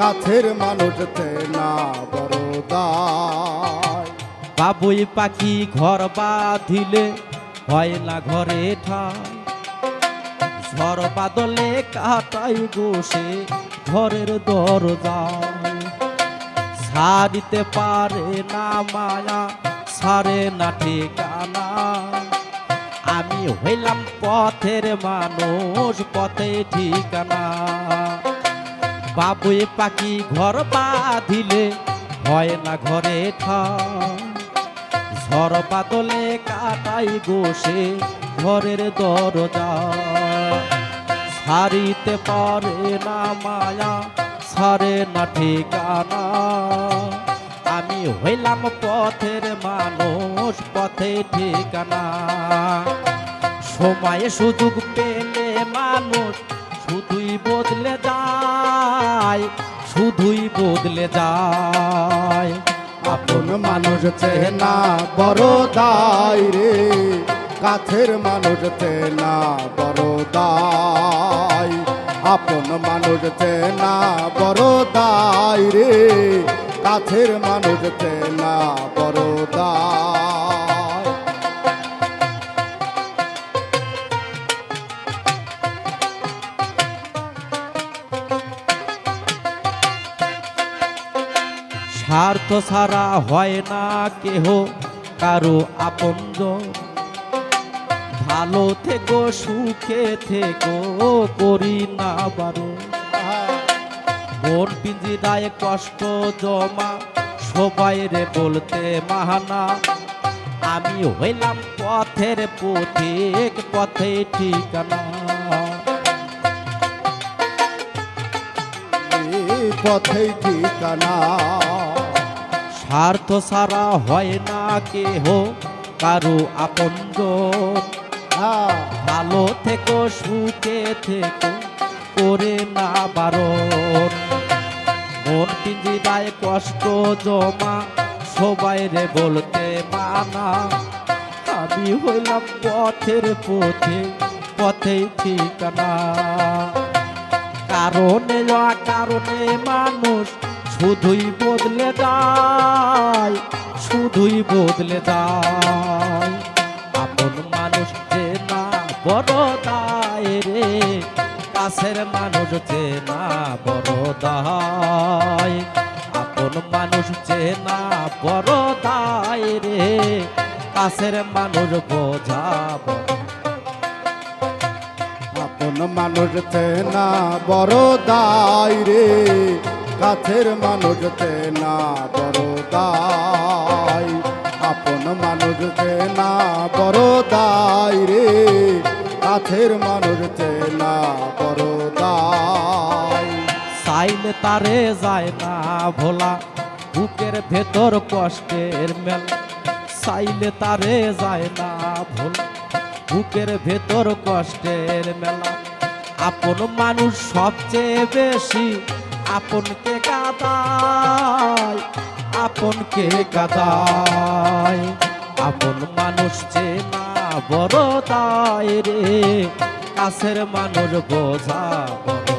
কাছের মানুষ না বড় বাবুই পাখি ঘর বাঁধিলে হয় না ঘরে ঠাই। ঝড় বাদলে কাটাই বসে ঘরের দরজায়। ছাড়িতে পারে না মায়া, ছাড়ে না ঠিকানা। আমি হইলাম পথের মানুষ, পথে ঠিকানা। বাবুই পাখি ঘর বাঁধিলে, হয় না ঘরে ঝড় বাদলে কাটাই বসে ঘরের দরজা। ছাড়িতে পারে না মায়া ছাড়ে না ঠিকানা। আমি হইলাম পথের মানুষ, পথে ঠিকানা। সময়ে সুযোগ পেলে মানুষ শুধুই বদলে যায়, শুধুই বদলে যায়। আপন মানুষ না বড় দায় রে, কাছের মানুষ না বড় দায়। আপন মানুষ না বড় দায় রে, কাছের মানুষ না বড় দায়। স্বার্থ ছাড়া হয় না কেহ, কারও আপনজন ভালো থেকো, সুখে থেকো, করি না বারো। মন পিঞ্জিরায় কষ্ট জমা, সবাই রে বলতে মাহানা। আমি হইলাম পথের পথিক, পথে ঠিকানা। পথে ঠিকানা। স্বার্থ ছাড়া হয় না কেহ কারও আপনজন হ্যাঁ ভালো থেকো সুখে থেকো করে না বারণ। মন পিঞ্জিরায় কষ্ট জমা সবাই রে বলতে মানা। আমি হইলাম পথের পথে পথে ঠিকানা। কারণে কারণে মানুষ শুধুই বদলে যায়, শুধুই বদলে যায়। আপন মানুষ যে না বড় দায় রে, কাছের মানুষ যে না বড় দায়। আপন মানুষ যে না বড় দায় রে, কাছের মানুষ বোঝা বড় আপন মানুষ না বড় দায় রে কাছের মানুষ না বড় দায় আপন মানুষ না বড় রে। কাছের মানুষ না বড় চাইলে তারে যায় না ভোলা, বুকের ভেতর কষ্টের মেল। সাইলে তারে যায় না ভোলা, বুকের ভেতর কষ্টের মেলা। আপন মানুষ সবচেয়ে বেশি আপনকে কাদায়? আপনকে কাদায়? আপন মানুষ যে না বড় রে, কাছের মানুষ বোঝা বড়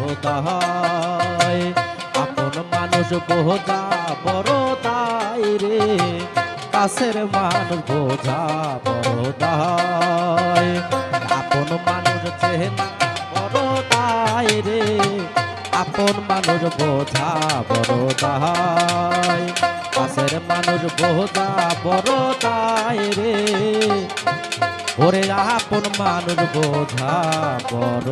আপন মানুষ বোঝা বড় রে, কাছের মানুষ বোঝা বড় আপন মানুষ চেনা বড় দায় রে আপন মানুষ বোঝা বড় কাছের মানুষ বোঝা বড় রে। ওরে আপন মানুষ বোঝা বড়